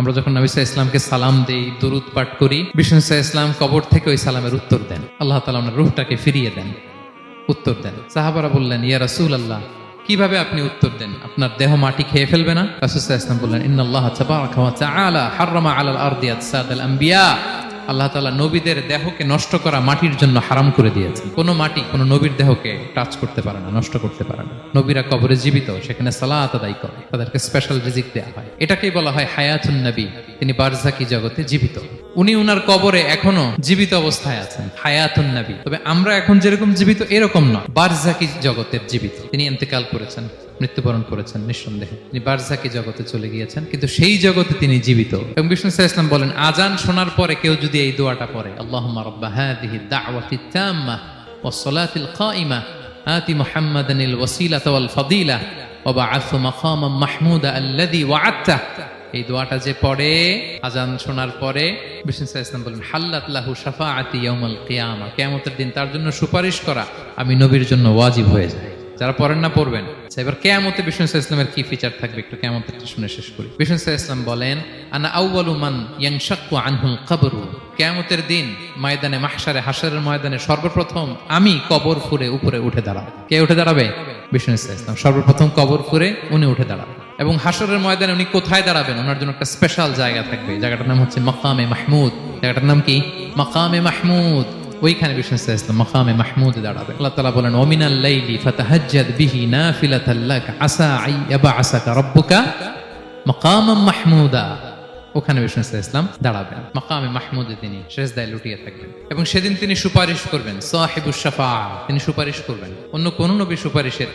আমরা যখন নবী সাহা ইসলামকে সালাম দেই, দুরুদ পাঠ করি, বিষ্ণু সাহা ইসলাম কবর থেকে ওই সালামের উত্তর দেন। আল্লাহ তালা আপনার রুহটাকে ফিরিয়ে দেন, উত্তর দেন। সাহাবারা বললেন, ইয়া রাসুল আল্লাহ কীভাবে আপনি উত্তর দেন? আপনার দেহ মাটি খেয়ে ফেলবে না? রাসুল সাহা ইসলাম বললেন, ইন্নাল্লাহ আল্লাহ ওয়া তাআলা হাররামা আলাল আরদি আসাদাল আম্বিয়া। আল্লাহ তাআলা নবীদের দেহকে নষ্ট করা মাটির জন্য হারাম করে দিয়েছেন। কোনো মাটি কোনো নবীর দেহকে টাচ করতে পারে না, নষ্ট করতে পারে না। নবীরা কবরে জীবিত, সেখানে সালাত আদায় করে, তাদেরকে স্পেশাল রিজিক দেওয়া হয়। এটাকেই বলা হয় হায়াতুন নবী। তিনি বারজাকি জগতে জীবিত। উনি উনার কবরে এখনও জীবিত অবস্থায় আছেন, হায়াতুন নবী। তবে আমরা এখন যেরকম জীবিত, এরকম নয়। বারজাকি জগতের জীবিত। তিনি ইন্তেকাল করেছেন। মৃত্যুবরণ করেছেন নিঃসন্দেহে। তিনি বারজাকি জগতে চলে গিয়েছেন, কিন্তু সেই জগতে তিনি জীবিত। এবং বিষ্ণু ইসলাম বলেন আজান শোনার পরে কেউ যদি এই দোয়াটা পড়ে, আল্লাহুম্মা রাব্বা হাযিহি দাওয়াতি তাম্মা ওয়াস সালাতিল কাইমা আতি মুহাম্মাদানিল ওয়াসিলাতা ওয়াল ফাদিলা ওয়া বা'আথহু মাকামান মাহমুদা আল্লাযী ওয়া'আদতা। এই দোয়াটা যে পড়ে আজান শোনার পরে বিষ্ণু ইসলাম বলেন, হাল্লাত লাহু শাফাআতি ইয়াউমাল কিয়ামা। কিয়ামতের দিন তার জন্য সুপারিশ করা, আমি নবীর জন্য ওয়াজিব হয়ে যায় যারা পড়েন না পড়বেন। আচ্ছা, এবার কেয়ামতে বিষ্ণু ইসলামের কি ফিচার থাকবে একটু কেয়ামতের শুনে শেষ করি। বিষ্ণু ইসলাম বলেন আনা আউয়ালু মান ইয়ানশাক্কু আনহুল কবরু। কেয়ামতের দিন ময়দানে মাহশারে হাশরের ময়দানে সর্বপ্রথম আমি কবর ফুরে উপরে উঠে দাঁড়াবো। কে উঠে দাঁড়াবে? বিষ্ণু ইসলাম সর্বপ্রথম কবর ফুরে উনি উঠে দাঁড়াবেন এবং হাসরের ময়দানে উনি কোথায় দাঁড়াবেন? ওনার জন্য একটা স্পেশাল জায়গা থাকবে। জায়গাটার নাম হচ্ছে মাকামে মাহমুদ। জায়গাটার নাম কি? মাকামে মাহমুদ। ওইখানে বিষ্ণু ইসলাম মাকামে মাহমুদ দাঁড়াবে। আল্লাহ তাআলা বলেন, ওমিনাল লাইলি ফাতাহাজ্জাদ বিহি নাফিলাতাল লাক, আসা আই ইয়াবআসাকা রাব্বুকা মাকামাম মাহমুদা। ওখানে বিষ্ণু ইসলাম দাঁড়াবেন। মাকামে মাহমুদে তিনি শেষদায় লুটিয়ে থাকবেন। এবং সেদিন তিনি সুপারিশ করবেন, সাহিবুস শাফা, তিনি সুপারিশ করবেন। অন্য কোন নবী সুপারিশের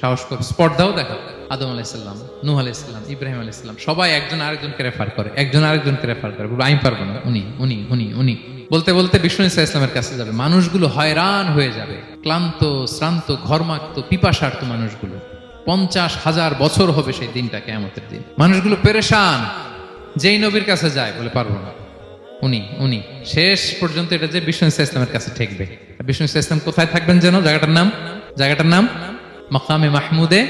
সাহস করবে স্পর্ধাও দেখা আদম আলাইসাল্লাম নূহ আলাইসাল্লাম ইব্রাহিম আলাইসাল্লাম সবাই একজন আরেকজনকে রেফার করে, একজন আরেকজনকে রেফার করে। আমি পারব না। উনি উনি উনি উনি। বলতে বলতে বিষ্ণু ইসা ইসলামের কাছে যাবে। মানুষগুলো হয়রান হয়ে যাবে। ক্লান্ত, শ্রান্ত, ঘর্মাক্ত পিপাসার্থ মানুষগুলো। পঞ্চাশ হাজার বছর হবে সেই দিনটা কেমতের দিন। মানুষগুলো পেরেশান। যেই নবীর কাছে যায়, বলে পারব না। উনি উনি। শেষ পর্যন্ত এটা যে বিষ্ণু ইসা ইসলামের কাছে ঠেকবে। বিষ্ণু ইসা ইসলাম কোথায় থাকবেন যেন? জায়গাটার নাম? জায়গাটার নাম? মাকামে মাহমুদে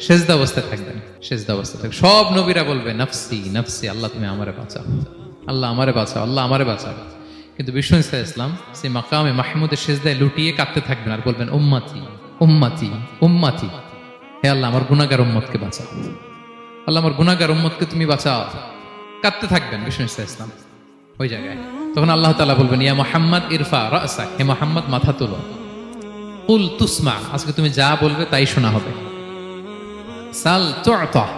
সেজদা অবস্থায় থাকবেন। সেজদা অবস্থায় থাকবেন। সব নবীরা বলবে, নফসি নফসি, আল্লাহ তুমি আমারে বাঁচাও। আল্লাহ আমারে বাঁচাও, আল্লাহ আমারে বাঁচাও। কিন্তু বিষ্ণু ইসা ইসলাম সেই মাকামে মাহমুদের সেজদায় লুটিয়ে কাঁদতে থাকবেন আর বলবেন, উম্মাতি উম্মাতি উম্মাতি। হে আল্লাহ, আমার গুনাগার উম্মতকে বাঁচাও। আল্লাহ, আমার গুনাগার উম্মতকে তুমি বাঁচাও। কাঁদতে থাকবেন বিষ্ণু ইসা ইসলাম ওই জায়গায়। তখন আল্লাহ তাআলা বলবেন, ইয়া মোহাম্মদ, ইরফা রাসাক হে মোহাম্মদ, মাথা তোলো। কুল তুসমা, আজকে তুমি যা বলবে তাই শোনা হবে। সাল তুআতা,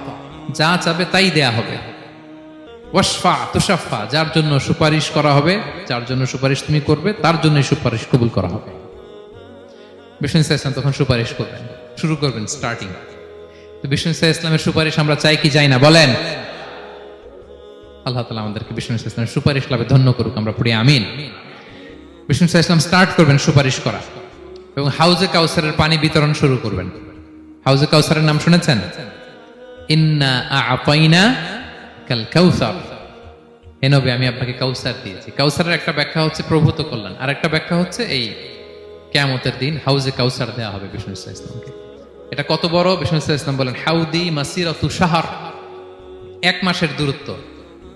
যা চাবে তাই দেয়া হবে। ওয়াশফা তুশাফা যার জন্য সুপারিশ করা হবে, যার জন্য সুপারিশ তুমি করবে, তার জন্য সুপারিশ কবুল করা হবে। বিষ্ণু ইসা ইসলাম তখন সুপারিশ করবেন। শুরু করবেন স্টার্টিং তো বিষ্ণু ইসা ইসলামের সুপারিশ আমরা চাই কি চাই না, বলেন। আল্লাহ তালা আমাদেরকে বিষ্ণু ইসা ইসলামের সুপারিশ লাভে ধন্য করুক, আমরা পড়ি আমিন। বিষ্ণু ইসা ইসলাম স্টার্ট করবেন সুপারিশ করা। এবং হাউজে কাউসারের পানি বিতরণ শুরু করবেন। হাউজে কাউসারের নাম শুনেছেন? ইন্না আপাইনা কাল কাউসার। হে নবী, আমি আপনাকে কাউসার দিয়েছি। কাউসারের একটা ব্যাখ্যা হচ্ছে প্রভূত কল্যাণ। আর একটা ব্যাখ্যা হচ্ছে এই কেয়ামতের দিন হাউজে কাউসার দেওয়া হবে বিষ্ণু ইসলাম ইসলামকে। এটা কত বড়? বিষ্ণু ইসলাম ইসলাম বলেন, হাউদি মাসির সাহার এক মাসের দূরত্ব।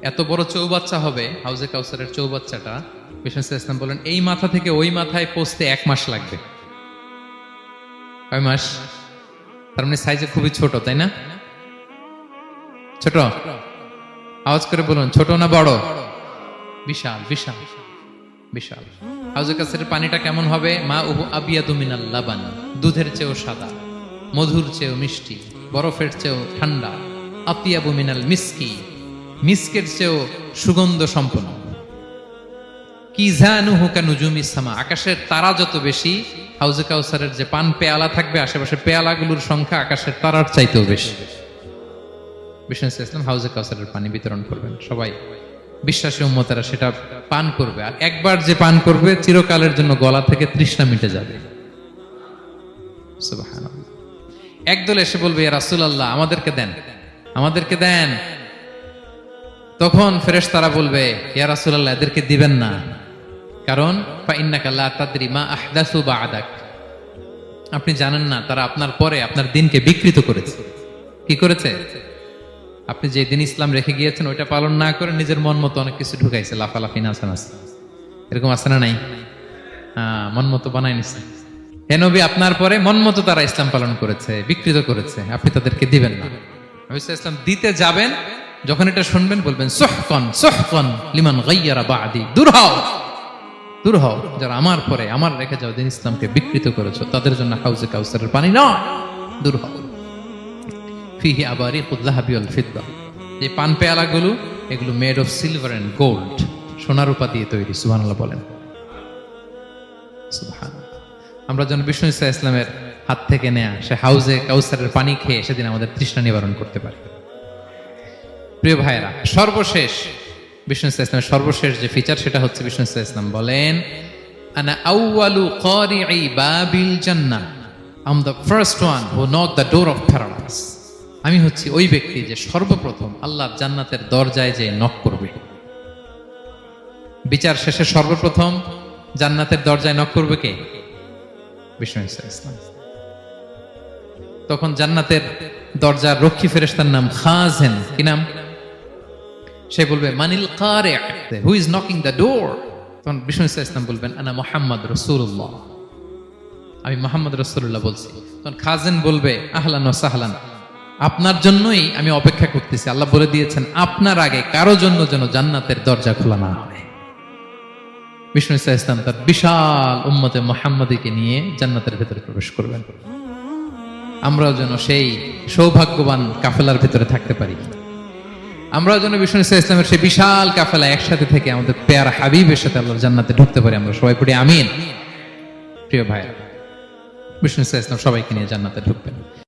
এত বড় চৌবাচ্চা হবে হাউজে কাউসারের চৌবাচ্চাটা। বিষ্ণু ইসলাম ইসলাম বলেন, এই মাথা থেকে ওই মাথায় পৌঁছতে এক মাস লাগবে। কয় মাস? তার মানে সাইজে খুবই ছোট, তাই না? ছোট? আওয়াজ করে বলুন, ছোট না বড়? বিশাল বিশাল বিশাল। হাউজে কাছের পানিটা কেমন হবে? মা উহু আবিয়াদু মিনাল লাবান, দুধের চেয়েও সাদা, মধুর চেয়েও মিষ্টি, বরফের চেয়েও ঠান্ডা, আতিয়াবু মিনাল মিসকি, মিসকের চেয়েও সুগন্ধ সম্পন্ন। কি জানুহু কানুজুমি সামা, আকাশের তারা যত বেশি, হাউজে কাউসারের যে পান পেয়ালা থাকবে, আশেপাশে পেয়ালাগুলোর সংখ্যা আকাশের তারার চাইতেও বেশি। বিষ্ণু ইসলাম হাউজে কাউসারের পানি বিতরণ করবেন। সবাই বিশ্বাসী উম্মতেরা সেটা পান করবে। আর একবার যে পান করবে, চিরকালের জন্য গলা থেকে তৃষ্ণা মিটে যাবে। একদল এসে বলবে রাসুল আল্লাহ আমাদেরকে দেন। আমাদেরকে দেন। তখন ফেরেশ তারা বলবে, ইয়া রাসূলুল্লাহ, এদেরকে দিবেন না। কারণ আপনি জানেন না, তারা আপনার পরে আপনার দিনকে বিকৃত করেছে। কি করেছে? আপনি যে দিন ইসলাম রেখে গিয়েছেন, ওইটা পালন না করে নিজের মন মতো অনেক কিছু ঢুকাইছে, লাফালাফি, নাচানাচ। এরকম আছে না নাই? হ্যাঁ মন মতো বানাই নিছে। হে নবী, আপনার পরে মন মতো তারা ইসলাম পালন করেছে, বিকৃত করেছে, আপনি তাদেরকে দিবেন না। ইসলাম দিতে যাবেন, যখন এটা শুনবেন বলবেন সোহকন সোহকন লিমান গাইয়ারা বাদি, দূর হও দূর হও, যারা আমার পরে, আমার রেখে যাও দিন ইসলামকে বিকৃত করেছ, তাদের জন্য হাউজে কাউসারের পানি নয় দূর হও। ফিহি আবারি কুদ্লাহাবি ফিদ্দা। যে পান পেয়ালাগুলো এগুলো made of silver and gold সোনার রূপা দিয়ে তৈরি, সুবহানাল্লাহ বলেন। আমরা যেন বিষ্ণু ইসা ইসলামের হাত থেকে নেয়া, সে হাউজে কাউসারের পানি খেয়ে সেদিন আমাদের তৃষ্ণা নিবারণ করতে পারে। প্রিয় ভাইয়েরা, সর্বশেষ, বিষ্ণু ইসা ইসলামের সর্বশেষ যে ফিচার সেটা হচ্ছে বিষ্ণু ইসা ইসলাম বলেন, আনা আউয়ালু কারিই বাবিল জান্নাহ। I'm the first one who knock the door of paradise আমি হচ্ছি ওই ব্যক্তি যে সর্বপ্রথম আল্লাহর জান্নাতের দরজায় যে নক করবে। বিচার শেষে সর্বপ্রথম জান্নাতের দরজায় নক করবে কে? ইসলাম তখন জান্নাতের দরজার রক্ষী ফেরেস্তার নাম খাজেন। কি নাম? সে বলবে, মানিল কারে who is knocking the door তখন বিষ্ণু ইসা ইসলাম বলবেন, আনা মোহাম্মদ রসুল্লাহ আমি মোহাম্মদ রসুল্লাহ বলছি। তখন খাজেন বলবে, আহলান ও সাহলান। আপনার জন্যই আমি অপেক্ষা করতেছি। আল্লাহ বলে দিয়েছেন, আপনার আগে কারও জন্য যেন জান্নাতের দরজা খোলা না হয়। বিষ্ণু ইসা ইসলাম তার বিশাল উম্মতে মোহাম্মদীকে নিয়ে জান্নাতের ভেতরে প্রবেশ করবেন। আমরাও যেন সেই সৌভাগ্যবান কাফেলার ভেতরে থাকতে পারি। আমরাও যেন বিষ্ণু ইসা ইসলামের সেই বিশাল কাফেলা একসাথে থেকে আমাদের পেয়ার হাবিবের সাথে আল্লাহর জান্নাতে ঢুকতে পারি। আমরা সবাই পড়ি, আমিন। প্রিয় ভাইয়েরা, বিষ্ণু ইসা ইসলাম সবাইকে নিয়ে জান্নাতে ঢুকবেন।